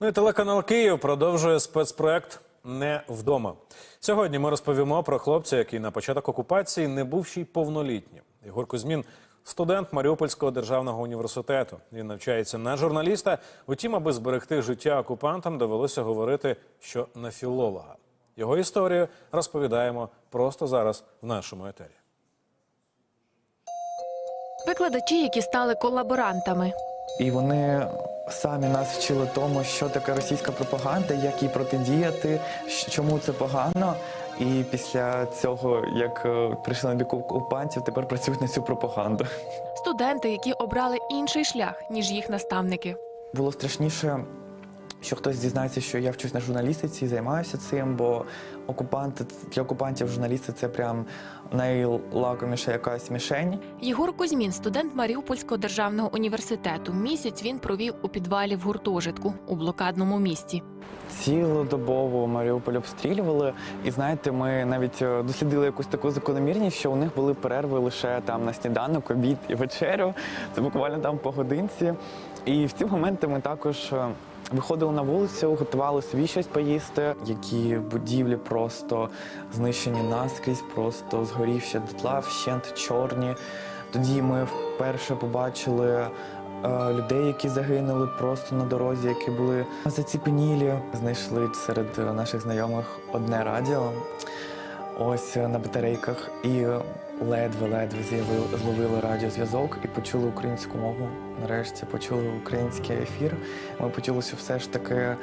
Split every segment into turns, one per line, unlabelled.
Ну і телеканал Київ продовжує спецпроект Не вдома. Сьогодні ми розповімо про хлопця, який на початок окупації не був ще й повнолітнім. Ігор Кузьмін – студент Маріупольського державного університету. Він навчається на журналіста. Утім, аби зберегти життя окупантам, довелося говорити, що на філолога. Його історію розповідаємо просто зараз в нашому етері.
Викладачі, які стали колаборантами.
І вони самі нас вчили тому, що таке російська пропаганда, як їй протидіяти, чому це погано. І після цього, як е, прийшли на бік окупантів, тепер працюють на цю пропаганду.
Студенти, які обрали інший шлях, ніж їх наставники.
Було страшніше, що хтось дізнається, що я вчусь на журналістиці і займаюся цим, бо окупанти для окупантів журналісти це прям найлакоміша якась мішень.
Єгор Кузьмін, студент Маріупольського державного університету. Місяць він провів у підвалі в гуртожитку у блокадному місті.
Цілодобово Маріуполь обстрілювали, і знаєте, ми навіть е, дослідили якусь таку закономірність, що у них були перерви лише там на сніданок, обід і вечерю. Це буквально там по годинці. І в ці моменти ми також е, виходили на вулицю, готували собі щось поїсти. Які будівлі просто знищені наскрізь, просто згорівші дотла, вщент чорні. Тоді ми вперше побачили е, людей, які загинули просто на дорозі, які були заціпенілі. Знайшли серед наших знайомих одне радіо. Ось е, на батарейках, і ледве-ледве зловили радіозв'язок і почули українську мову. Нарешті почули український ефір. Ми почули, що все ж таки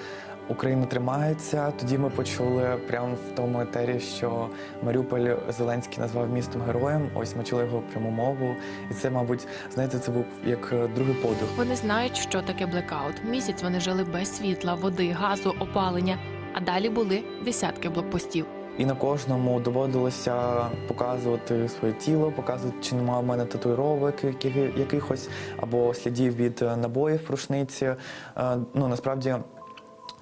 Україна тримається. Тоді ми почули прямо в тому етері, що Маріуполь Зеленський назвав містом героєм. Ось ми чули його пряму мову. І це, мабуть, знаєте, це був як е, другий подих.
Вони знають, що таке блекаут. Місяць вони жили без світла, води, газу, опалення. А далі були десятки блокпостів.
І на кожному доводилося показувати своє тіло, показувати, чи немає в мене татуїровок якихось або слідів від набоїв рушниці. Е, Ну насправді.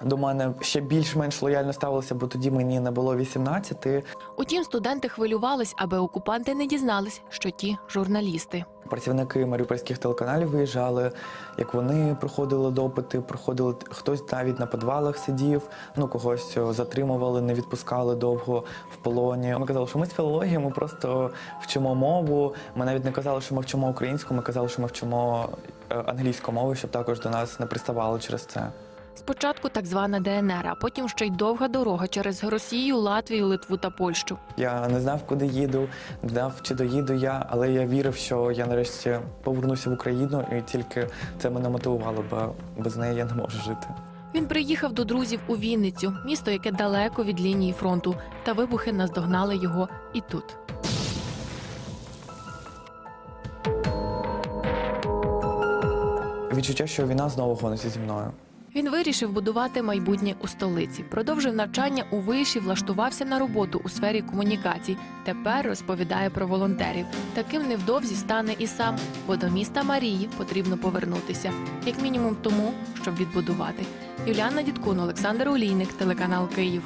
До мене ще більш-менш лояльно ставилося, бо тоді мені не було 18.
Утім, студенти хвилювались, аби окупанти не дізнались, що ті журналісти.
Працівники маріупольських телеканалів виїжджали, як вони проходили допити, проходили хтось навіть на підвалах сидів, ну когось е, затримували, не відпускали довго в полоні. Ми казали, що ми з філології, ми просто вчимо мову. Ми навіть не казали, що ми вчимо українську, ми казали, що ми вчимо е, англійську мову, щоб також до нас не приставали через це.
Спочатку так звана ДНР, а потім ще й довга дорога через Росію, Латвію, Литву та Польщу.
Я не знав, куди їду, не знав, чи доїду я, але я вірив, що я нарешті повернуся в Україну, і тільки це мене мотивувало, бо без неї я не можу жити.
Він приїхав до друзів у Вінницю, місто, яке далеко від лінії фронту, та вибухи наздогнали його і тут.
Відчуття, що війна знову гониться зі мною.
Він вирішив будувати майбутнє у столиці. Продовжив навчання у виші, влаштувався на роботу у сфері комунікацій. Тепер розповідає про волонтерів. Таким невдовзі стане і сам, бо до міста Марії потрібно повернутися, як мінімум тому, щоб відбудувати. Юліана Дідкун, Олександр Олійник, телеканал Київ.